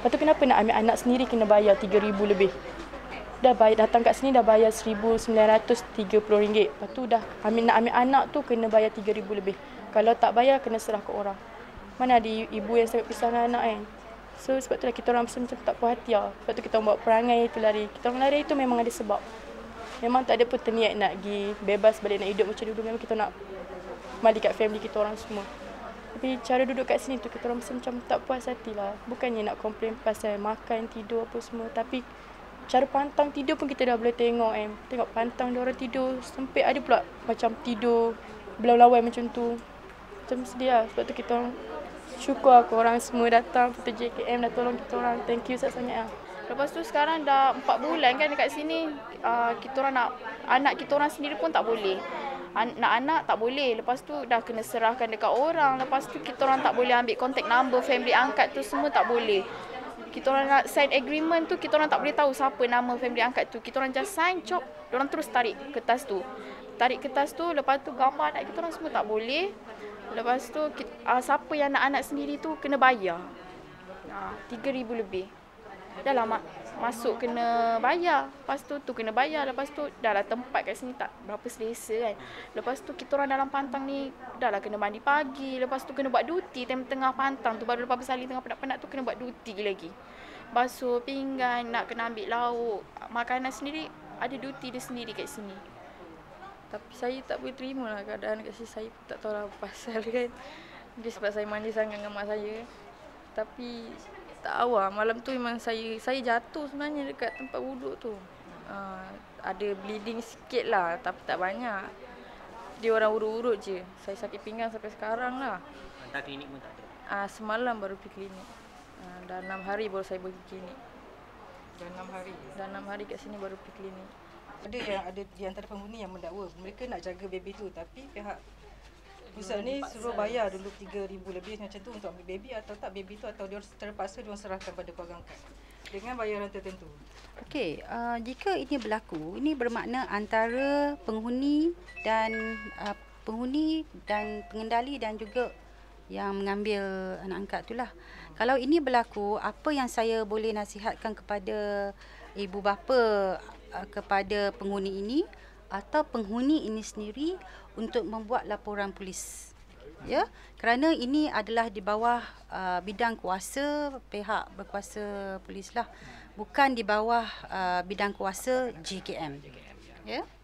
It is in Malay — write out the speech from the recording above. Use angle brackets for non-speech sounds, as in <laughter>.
Lepas tu kenapa nak ambil anak sendiri kena bayar RM3,000 lebih? Dah bayar, datang kat sini dah bayar RM1,930. Lepas tu dah ambil, nak ambil anak tu kena bayar RM3,000 lebih. Kalau tak bayar kena serah ke orang. Mana ada ibu yang sangat pisah dengan anak kan? So sebab tu lah kita orang macam tak puas hati lah. Sebab tu kita orang buat perangai tu lari. Kita orang lari tu memang ada sebab. Memang tak ada pun terniat nak pergi bebas balik nak hidup macam dulu. Memang kita nak balik kat family kita orang semua. Tapi cara duduk kat sini tu kita orang macam tak puas hati lah. Bukannya nak komplain pasal makan, tidur apa semua. Tapi cara pantang tidur pun kita dah boleh tengok kan. Tengok pantang dia orang tidur sempit ada pula macam tidur belau-lawai macam tu. Macam sedih lah. Sebab tu kita orang syukur aku orang semua datang kita JKM dah tolong kita orang. Thank you sangat-sangat lah. Lepas tu sekarang dah 4 bulan kan dekat sini uh, kita orang nak anak kita orang sendiri pun tak boleh. An- nak anak tak boleh. Lepas tu dah kena serahkan dekat orang. Lepas tu kita orang tak boleh ambil contact number family angkat tu semua tak boleh. Kita orang nak sign agreement tu kita orang tak boleh tahu siapa nama family angkat tu. Kita orang just sign chop, orang terus tarik kertas tu. Tarik kertas tu lepas tu gambar anak kita orang semua tak boleh. Lepas tu kita, uh, siapa yang nak anak sendiri tu kena bayar. Uh, 3000 lebih. Dah lah ma- masuk kena bayar. Lepas tu tu kena bayar. Lepas tu dah lah tempat kat sini tak berapa selesa kan. Lepas tu kita orang dalam pantang ni dah lah kena mandi pagi. Lepas tu kena buat duty time tengah pantang tu. Baru lepas bersalin tengah penat-penat tu kena buat duty lagi. Basuh pinggan, nak kena ambil lauk. Makanan sendiri ada duty dia sendiri kat sini. Tapi saya tak boleh terima lah keadaan kat sini. Saya pun tak tahu lah pasal <laughs> kan. Dia sebab saya mandi sangat dengan mak saya. Tapi tak tahu lah. Malam tu memang saya saya jatuh sebenarnya dekat tempat wuduk tu. Uh, ada bleeding sikit lah tapi tak banyak. Dia orang urut-urut je. Saya sakit pinggang sampai sekarang lah. Hantar klinik pun tak ada. Uh, semalam baru pergi klinik. Uh, dah enam hari baru saya pergi klinik. Dah enam hari. Dah enam hari kat sini baru pergi klinik. Ada yang ada di antara penghuni yang mendakwa. Mereka nak jaga baby tu tapi pihak pusat ni suruh bayar dulu 3000 lebih macam tu untuk ambil baby atau tak baby tu atau dia terpaksa dia serahkan pada keluarga angkat dengan bayaran tertentu. Okey, uh, jika ini berlaku, ini bermakna antara penghuni dan uh, penghuni dan pengendali dan juga yang mengambil anak angkat itulah. Kalau ini berlaku, apa yang saya boleh nasihatkan kepada ibu bapa uh, kepada penghuni ini atau penghuni ini sendiri untuk membuat laporan polis. Ya, kerana ini adalah di bawah uh, bidang kuasa pihak berkuasa polis lah, bukan di bawah uh, bidang kuasa JKM. Ya. Uh.